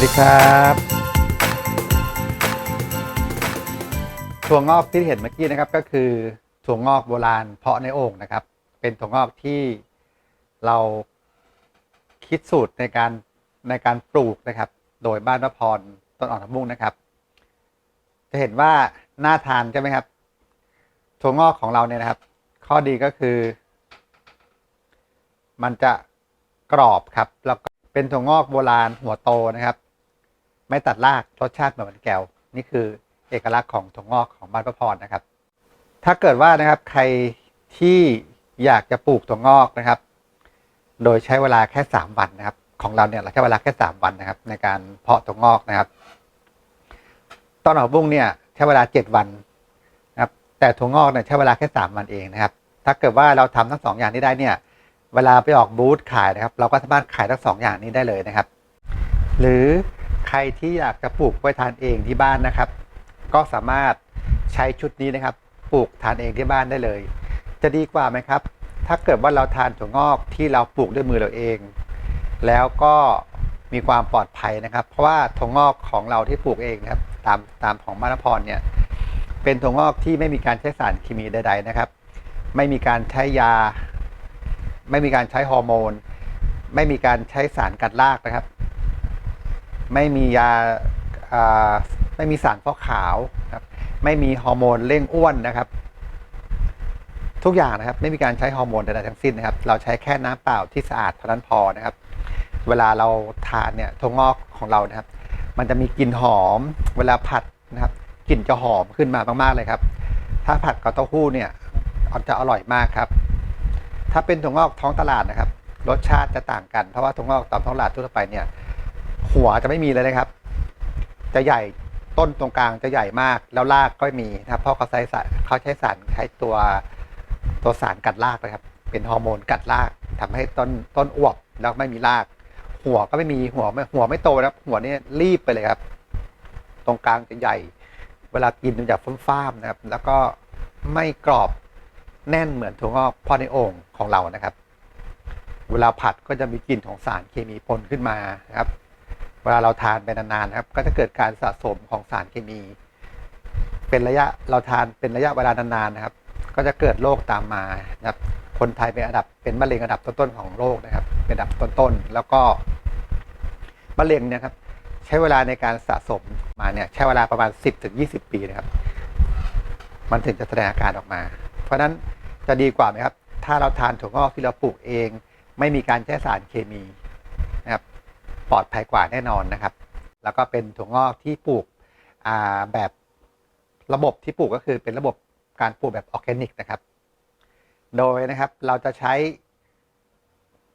วัสดีครับถั่วงอกที่เห็นเมื่อกี้นะครับก็คือถั่วงอกโบราณเพาะในโอ่งนะครับ เป็นถั่วงอกที่เราคิดสูตรในการในการปลูกนะครับ โดยบ้านพระพรต้นอ่อนทำมุ่งนะครับ จะเห็นว่าน่าทานใช่ไหมครับถั่วงอกของเราเนี่ยนะครับ ข้อดีก็คือ มันจะกรอบครับแล้วก็เป็นถั่วงอกโบราณหัวโตนะครับ ไม่ตัดรากรสชาติเหมือนมันแก้วนี่คือเอกลักษณ์ของถั่วงอกของบ้านพระพรนะครับ ถ้าเกิดว่านะครับใครที่อยากจะปลูกถั่วงอกนะครับ โดยใช้เวลาแค่สามวันนะครับ ของเราเนี่ยเราใช้เวลาแค่สามวันนะครับ ในการเพาะถั่วงอกนะครับต้นหอมบุ้งเนี่ยใช้เวลาเจ็ดวันนะครับแต่ถั่วงอกเนี่ยใช้เวลาแค่สามวันเองนะครับ ถ้าเกิดว่าเราทำทั้งสองอย่างนี้ได้เนี่ยเวลาไปออกบูธขายนะครับ เราก็สามารถขายทั้งสองอย่างนี้ได้เลยนะครับ หรือ ใครที่อยากจะปลูกไว้ทานเองที่บ้านนะครับ ก็สามารถใช้ชุดนี้นะครับ ปลูกทานเองที่บ้านได้เลย จะดีกว่าไหมครับ ถ้าเกิดว่าเราทานถั่วงอกที่เราปลูกด้วยมือเราเอง แล้วก็มีความปลอดภัยนะครับ เพราะว่าถั่วงอกของเราที่ปลูกเองนะครับ ตามตามของมานพรเนี่ยเป็นถั่วงอกที่ไม่มีการใช้สารเคมีใด ๆนะครับ ไม่มีการใช้ยา ไม่มีการใช้ฮอร์โมน ไม่มีการใช้สารกัดรากนะครับ ไม่มียาไม่มีสารฟอกขาวนะครับไม่มีฮอร์โมนเร่งอ้วนนะครับ ทุกอย่างนะครับไม่มีการใช้ฮอร์โมนใดๆทั้งสิ้นนะครับ เราใช้แค่น้ำเปล่าที่สะอาดเท่านั้นพอนะครับ เวลาเราทานเนี่ยถั่วงอกของเรานะครับ มันจะมีกลิ่นหอม เวลาผัดนะครับกลิ่นจะหอมขึ้นมามากๆเลยครับ ถ้าผัดกับเต้าหู้เนี่ยจะอร่อยมากครับ ถ้าเป็นถั่วงอกท้องตลาดนะครับ รสชาติจะต่างกันเพราะว่าถั่วงอกตามท้องตลาดทั่วไปเนี่ย หัวจะไม่มีเลยนะครับ จะใหญ่ต้นตรงกลางจะใหญ่มากแล้วรากก็ไม่มีนะครับเพราะเขาใช้สารเขาใช้สารใช้ตัวตัวสารกัดรากนะครับ เป็นฮอร์โมนกัดรากทำให้ต้นต้นอวบแล้วไม่มีราก หัวก็ไม่มีหัวไม่หัวไม่โตนะครับ หัวเนี่ยรีบไปเลยครับ ตรงกลางจะใหญ่ เวลากินมันจะฟ้ามๆนะครับ แล้วก็ไม่กรอบแน่นเหมือนถั่วงอกพ่อในโอ่งของเรานะครับ เวลาผัดก็จะมีกลิ่นของสารเคมีปนขึ้นมานะครับ เวลาเราทานไปนานๆนะครับ ก็จะเกิดการสะสมของสารเคมี เป็นระยะเราทานเป็นระยะเวลานานๆนะครับ ก็จะเกิดโรคตามมานะครับ คนไทยเป็นอันดับเป็นมะเร็งอันดับต้นๆของโลกนะครับ เป็นอันดับต้นๆแล้วก็มะเร็งเนี่ยครับ ใช้เวลาในการสะสมมาเนี่ยใช้เวลาประมาณ 10ถึง20 ปีนะครับ มันถึงจะแสดงอาการออกมา เพราะฉะนั้นจะดีกว่าไหมครับ ถ้าเราทานถั่วงอกที่เราปลูกเอง ไม่มีการใช้สารเคมี ปลอดภัยกว่าแน่นอนนะครับ แล้วก็เป็นถั่วงอกที่ปลูกแบบระบบที่ปลูกก็คือเป็นระบบการปลูกแบบออร์แกนิกนะครับ โดยนะครับเราจะใช้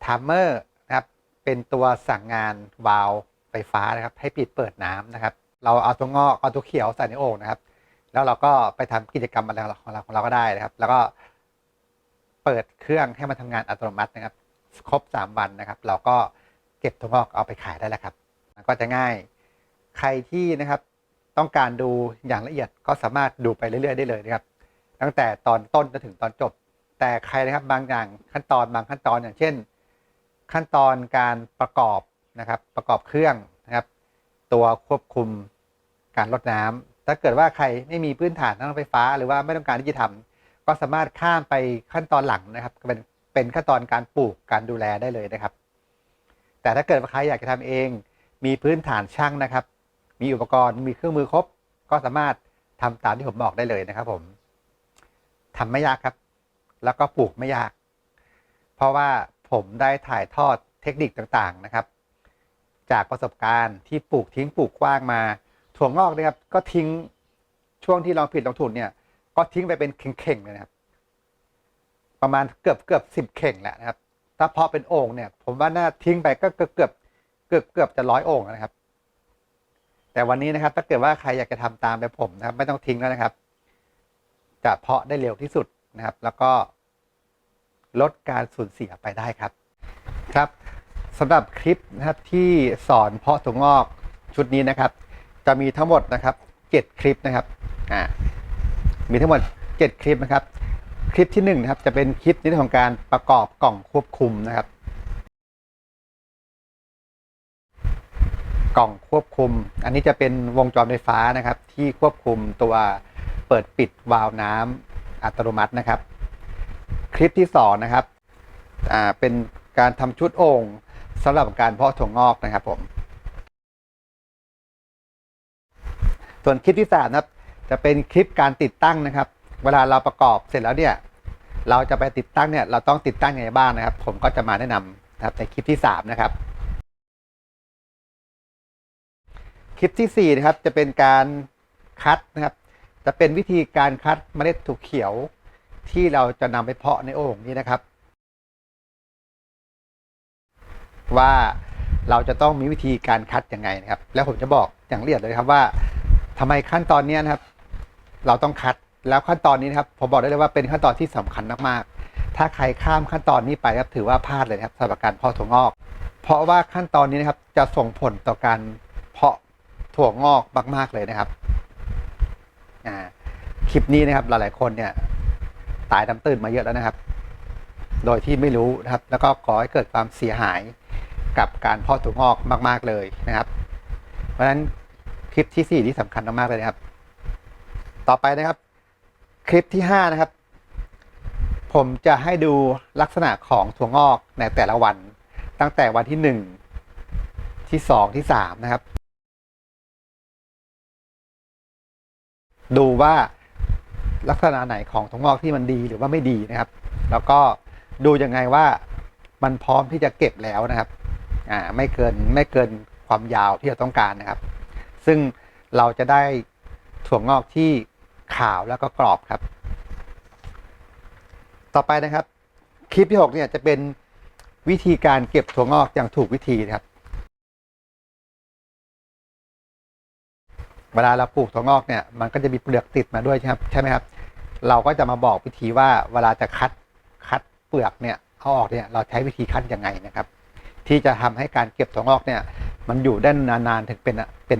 ทามเมอร์นะครับเป็นตัวสั่งงานวาล์วไฟฟ้านะครับ ให้ปิดเปิดน้ำนะครับ เราเอาตัวงอกเอาตัวเขียวใส่ในโอ่งนะครับ แล้วเราก็ไปทำกิจกรรมอะไรของเราของเราก็ได้นะครับ แล้วก็เปิดเครื่องให้มันทำงานอัตโนมัตินะครับ ครบสามวันนะครับ เราก็ ก็บตัวงอกเอาไปขายได้แล้วครับ ก็จะง่ายใครที่นะครับต้องการดูอย่างละเอียดก็สามารถดูไปเรื่อยๆได้เลยนะครับ ตั้งแต่ตอนต้นจนถึงตอนจบ แต่ใครนะครับบางอย่างขั้นตอนบางขั้นตอนอย่างเช่น ขั้นตอนการประกอบนะครับ ประกอบเครื่องนะครับ ตัวควบคุมการลดน้ำถ้าเกิดว่าใครไม่มีพื้นฐานทางไฟฟ้า หรือว่าไม่ต้องการที่จะทำก็สามารถข้ามไปขั้นตอนหลังนะครับเป็นเป็นขั้นตอนการปลูกการดูแลได้เลยนะครับ แต่ถ้าเกิดใครอยากจะทำเอง มีพื้นฐานช่างนะครับ มีอุปกรณ์มีเครื่องมือครบ ก็สามารถทำตามที่ผมบอกได้เลยนะครับ ผมทำไม่ยากครับ แล้วก็ปลูกไม่ยาก เพราะว่าผมได้ถ่ายทอดเทคนิคต่างๆนะครับ จากประสบการณ์ที่ปลูกทิ้งปลูกกว้างมาถั่วงอกนะครับ ก็ทิ้งช่วงที่ลองผิดลองถูกเนี่ย ก็ทิ้งไปเป็นเข่งๆเลยนะครับ ประมาณเกือบเกือบสิบเข่งแหละนะครับ ถ้าเพาะเป็นโอ่งเนี่ย ผมว่าน่าทิ้งไปก็เกือบเกือบเกือบเกือบจะร้อยโอ่งนะครับ แต่วันนี้นะครับ ถ้าเกิดว่าใครอยากจะทำตามแบบผมนะครับ ไม่ต้องทิ้งแล้วนะครับ จะเพาะได้เร็วที่สุดนะครับ แล้วก็ลดการสูญเสียไปได้ครับ ครับสำหรับคลิปนะครับที่สอนเพาะถั่วงอกชุดนี้นะครับ จะมีทั้งหมดนะครับเจ็ดคลิปนะครับอ่ามีทั้งหมดเจ็ดคลิปนะครับ คลิปที่หนึ่งนะครับจะเป็นคลิปในเรื่องของการประกอบกล่องควบคุมนะครับ กล่องควบคุม อันนี้จะเป็นวงจรไฟฟ้านะครับ ที่ควบคุมตัวเปิดปิดวาล์วน้ำอัตโนมัตินะครับ คลิปที่สองนะครับอ่าเป็นการทำชุดโอ่งสำหรับการเพาะถั่วงอกนะครับผมส่วนคลิปที่สามนะครับจะเป็นคลิปการติดตั้งนะครับ เวลาเราประกอบเสร็จแล้วเนี่ยเราจะไปติดตั้งเนี่ยเราต้องติดตั้งยังไงบ้างนะครับ ผมก็จะมาแนะนำนะครับในคลิปที่สามนะครับ คลิปที่สี่นะครับจะเป็นการคัดนะครับ จะเป็นวิธีการคัดเมล็ดถั่วเขียวที่เราจะนำไปเพาะในโอ่งนี้นะครับ ว่าเราจะต้องมีวิธีการคัดยังไงนะครับ แล้วผมจะบอกอย่างละเอียดเลยครับว่าทำไมขั้นตอนนี้นะครับ เราต้องคัด แล้วขั้นตอนนี้นะครับผมบอกได้เลยว่าเป็นขั้นตอนที่สำคัญมากๆ ถ้าใครข้ามขั้นตอนนี้ไปครับถือว่าพลาดเลยครับสำหรับการเพาะถั่วงอก เพราะว่าขั้นตอนนี้นะครับจะส่งผลต่อการเพาะถั่วงอกมากๆเลยนะครับอ่าคลิปนี้นะครับหลายๆคนเนี่ยตายน้ำตื่นมาเยอะแล้วนะครับ โดยที่ไม่รู้นะครับ แล้วก็ก่อให้เกิดความเสียหายกับการเพาะถั่วงอกมาก ๆเลยนะครับ เพราะฉะนั้นคลิปที่สี่ที่สำคัญมากๆเลยนะครับ ต่อไปนะครับ คลิปที่ห้านะครับ ผมจะให้ดูลักษณะของถั่วงอกในแต่ละวัน ตั้งแต่วันที่หนึ่งที่สองที่สามนะครับ ดูว่าลักษณะไหนของถั่วงอกที่มันดีหรือว่าไม่ดีนะครับ แล้วก็ดูยังไงว่ามันพร้อมที่จะเก็บแล้วนะครับอ่าไม่เกินไม่เกินความยาวที่เราต้องการนะครับ ซึ่งเราจะได้ถั่วงอกที่ ขาวแล้วก็กรอบครับ ต่อไปนะครับ คลิปที่ 6 เนี่ยจะเป็นวิธีการเก็บถั่วงอกอย่างถูกวิธีนะครับ เวลาเราปลูกถั่วงอกเนี่ยมันก็จะมีเปลือกติดมาด้วยใช่ครับใช่ไหมครับ เราก็จะมาบอกวิธีว่าเวลาจะคัดคัดเปลือกเนี่ยเอาออกเนี่ยเราใช้วิธีคัดยังไงนะครับ ที่จะทำให้การเก็บถั่วงอกเนี่ยมันอยู่ได้นานๆถึงเป็นเป็น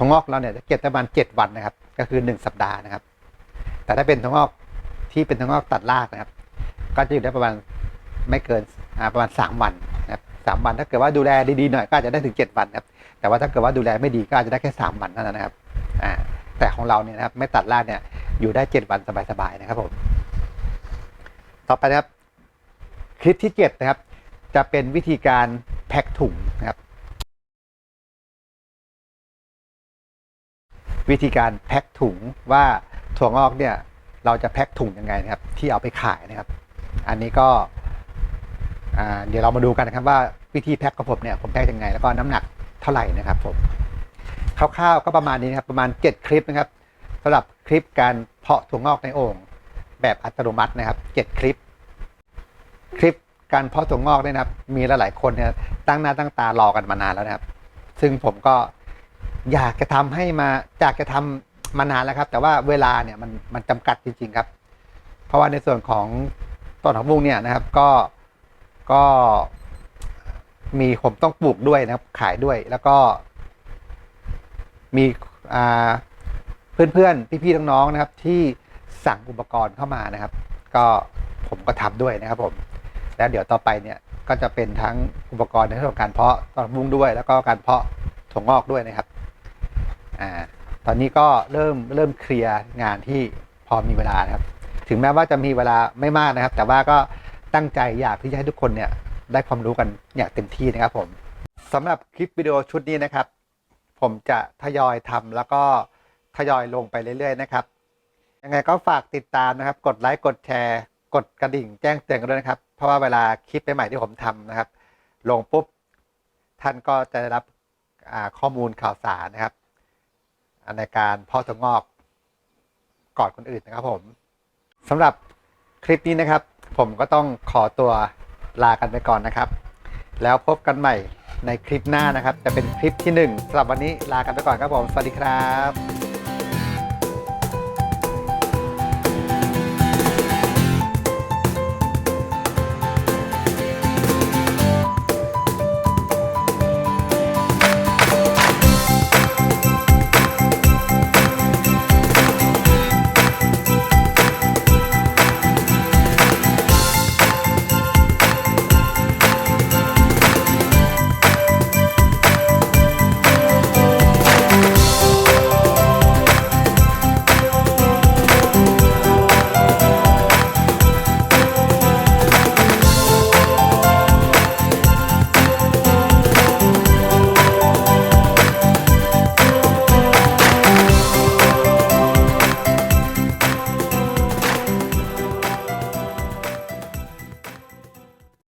ถั่วงอกเราเนี่ยจะเก็บได้ประมาณเจ็ดวันนะครับ ก็คือหนึ่งสัปดาห์นะครับ แต่ถ้าเป็นถั่วงอกที่เป็นถั่วงอกตัดรากนะครับ ก็จะอยู่ได้ประมาณไม่เกินประมาณสามวันนะครับสามวันถ้าเกิดว่าดูแลดีๆหน่อยก็อาจจะได้ถึงเจ็ดวันครับ แต่ว่าถ้าเกิดว่าดูแลไม่ดีก็อาจจะได้แค่สามวันเท่านั้นนะครับอ่าแต่ของเราเนี่ยนะครับไม่ตัดรากเนี่ยอยู่ได้เจ็ดวันสบายๆนะครับผมต่อไปนะครับคลิปที่เจ็ดนะครับ จะเป็นวิธีการแพ็คถุงนะครับ วิธีการแพ็คถุงว่าถั่วงอกเนี่ยเราจะแพ็คถุงยังไงนะครับ ที่เอาไปขายนะครับ อันนี้ก็เดี๋ยวเรามาดูกันนะครับว่าวิธีแพ็คของผมเนี่ยผมแพ็คยังไง แล้วก็น้ำหนักเท่าไหร่นะครับผมคร่าวๆก็ประมาณนี้นะครับประมาณ 7 คลิปนะครับสำหรับคลิปการเพาะถั่วงอกในโอ่งแบบอัตโนมัตินะครับ 7 คลิป คลิปการเพาะถั่วงอกเนี่ยนะครับ มีหลายๆคนเนี่ยตั้งหน้าตั้งตารอกันมานานแล้วนะครับ ซึ่งผมก็ อยากจะทำให้มาอยากจะทำมานานแล้วครับ แต่ว่าเวลาเนี่ยมันมันจำกัดจริง ๆครับ เพราะว่าในส่วนของต้นหอมบุ้งเนี่ยนะครับ ก็ก็มีผมต้องปลูกด้วยนะครับ ขายด้วยแล้วก็ มีอ่าเพื่อนๆพี่ๆน้องๆนะครับ ที่สั่งอุปกรณ์เข้ามานะครับ ก็ผมก็ทำด้วยนะครับ ผม แล้วเดี๋ยวต่อไปเนี่ยก็จะเป็นทั้งอุปกรณ์ในเรื่องของการเพาะต้นบุ้งด้วย แล้วก็การเพาะถั่วงอกด้วยนะครับ อ่าตอนนี้ก็เริ่มเริ่มเคลียร์งานที่พอมีเวลานะครับ ถึงแม้ว่าจะมีเวลาไม่มากนะครับ แต่ว่าก็ตั้งใจอยากที่จะให้ทุกคนเนี่ยได้ความรู้กันอย่างเต็มที่นะครับผมสำหรับคลิปวิดีโอชุดนี้นะครับ ผมจะทยอยทำแล้วก็ทยอยลงไปเรื่อยๆนะครับยังไงก็ฝากติดตามนะครับ กดไลค์กดแชร์ กดกระดิ่งแจ้งเตือนกันด้วยนะครับ เพราะว่าเวลาคลิปใหม่ๆที่ผมทำนะครับ ลงปุ๊บท่านก็จะได้รับข้อมูลข่าวสารนะครับ ในการเพาะถั่วงอกก่อนคนอื่นนะครับผมสำหรับคลิปนี้นะครับ ผมก็ต้องขอตัวลากันไปก่อนนะครับ แล้วพบกันใหม่ในคลิปหน้านะครับ จะเป็นคลิปที่หนึ่งสำหรับวันนี้ลากันไปก่อนครับผม สวัสดีครับ